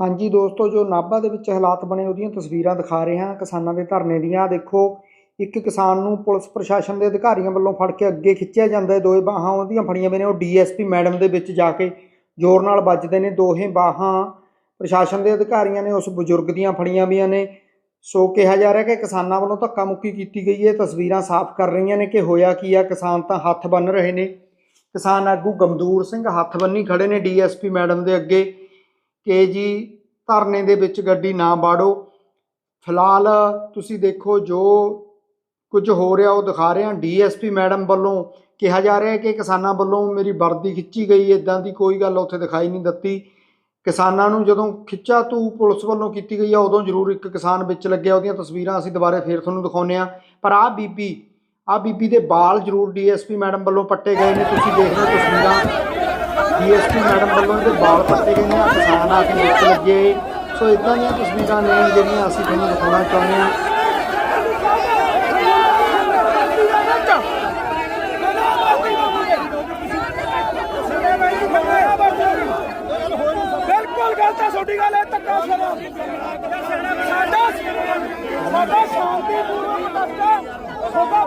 ਹਾਂਜੀ ਦੋਸਤੋ, ਜੋ ਨਾਭਾ ਦੇ ਵਿੱਚ ਹਾਲਾਤ ਬਣੇ ਉਹਦੀਆਂ ਤਸਵੀਰਾਂ ਦਿਖਾ ਰਹੇ ਹਾਂ ਕਿਸਾਨਾਂ ਦੇ ਧਰਨੇ ਦੀਆਂ। ਦੇਖੋ, ਇੱਕ ਕਿਸਾਨ ਨੂੰ ਪੁਲਿਸ ਪ੍ਰਸ਼ਾਸਨ ਦੇ ਅਧਿਕਾਰੀਆਂ ਵੱਲੋਂ ਫੜ ਕੇ ਅੱਗੇ ਖਿੱਚਿਆ ਜਾਂਦਾ ਹੈ। ਦੋਏ ਬਾਹਾਂ ਉਹਦੀਆਂ ਫੜੀਆਂ ਵੀ ਨੇ, ਉਹ ਡੀਐਸਪੀ ਮੈਡਮ ਦੇ ਵਿੱਚ ਜਾ ਕੇ ਜ਼ੋਰ ਨਾਲ ਵੱਜਦੇ ਨੇ। ਦੋਹੇ ਬਾਹਾਂ ਪ੍ਰਸ਼ਾਸਨ ਦੇ ਅਧਿਕਾਰੀਆਂ ਨੇ ਉਸ ਬਜ਼ੁਰਗ ਦੀਆਂ ਫੜੀਆਂ ਵੀਆਂ ਨੇ। ਸੋ ਕਿਹਾ ਜਾ ਰਿਹਾ ਕਿ ਕਿਸਾਨਾਂ ਵੱਲੋਂ ਧੱਕਾ ਮੁੱਕੀ ਕੀਤੀ ਗਈ ਹੈ। ਤਸਵੀਰਾਂ ਸਾਫ਼ ਕਰ ਰਹੀਆਂ ਨੇ ਕਿ ਹੋਇਆ ਕੀ ਆ, ਕਿਸਾਨ ਤਾਂ ਹੱਥ ਬੰਨ ਰਹੇ ਨੇ। ਕਿਸਾਨ ਆਗੂ ਗਮਦੂਰ ਸਿੰਘ ਹੱਥ ਬੰਨੀ ਖੜੇ ਨੇ ਡੀਐਸਪੀ ਮੈਡਮ ਦੇ ਅੱਗੇ। ਕਿ ਜੀ, ਧਰਨੇ ਦੇ ਵਿੱਚ ਗੱਡੀ ਨਾ ਬਾੜੋ। ਫਿਲਹਾਲ ਤੁਸੀਂ ਦੇਖੋ ਜੋ ਕੁਝ ਹੋ ਰਿਹਾ ਉਹ ਦਿਖਾ ਰਹੇ। ਹਾਂ ਡੀਐਸਪੀ ਮੈਡਮ ਵੱਲੋਂ ਕਿਹਾ ਜਾ ਰਿਹਾ ਹੈ ਕਿ ਕਿਸਾਨਾਂ ਵੱਲੋਂ ਮੇਰੀ ਵਰਦੀ ਖਿੱਚੀ ਗਈ। ਇਦਾਂ ਦੀ ਕੋਈ ਗੱਲ ਉੱਥੇ ਦਿਖਾਈ ਨਹੀਂ ਦਿੱਤੀ। ਕਿਸਾਨਾਂ ਨੂੰ ਜਦੋਂ ਖਿੱਚਾ ਤੂੰ ਪੁਲਿਸ ਵੱਲੋਂ ਕੀਤੀ ਗਈ ਆ, ਉਦੋਂ ਜ਼ਰੂਰ ਇੱਕ ਕਿਸਾਨ ਵਿੱਚ ਲੱਗਿਆ। ਉਹਦੀਆਂ ਤਸਵੀਰਾਂ ਅਸੀਂ ਦੁਬਾਰੇ ਫੇਰ ਤੁਹਾਨੂੰ ਦਿਖਾਉਂਦੇ ਆ ਪਰ ਆਹ ਬੀਬੀ ਆਹ ਬੀਬੀ ਦੇ ਬਾਲ ਜ਼ਰੂਰ ਡੀਐਸਪੀ ਮੈਡਮ ਵੱਲੋਂ ਪੱਟੇ ਗਏ ਨੇ। ਤੁਸੀਂ ਦੇਖ ਰਹੇ ਹੋ ਤਸਵੀਰਾਂ। ਡੀਐਸਪੀ ਮੈਡਮ ਵੱਲੋਂ ਇਹਦੇ ਵਾਲ ਪੱਟੇ ਗਏ ਨੇ। ਆਹ ਕਿਸਾਨ ਲੱਗੇ। ਸੋ ਇਦਾਂ ਦੀਆਂ ਤਸਵੀਰਾਂ ਨੇ ਜਿਹੜੀਆਂ ਅਸੀਂ ਤੁਹਾਨੂੰ ਦਿਖਾਉਣਾ ਚਾਹੁੰਦੇ ਹਾਂ। ਬਿਲਕੁਲ ਗਲਤ ਹੈ ਛੋਟੀ ਗੱਲ ਹੈ ਧੱਕਾ ਸਾਡਾ ਸਾਡਾ ਸਾਡਾ ਸ਼ਾਂਤੀਪੂਰਵਕ ਧੱਕਾ ਸਾਡਾ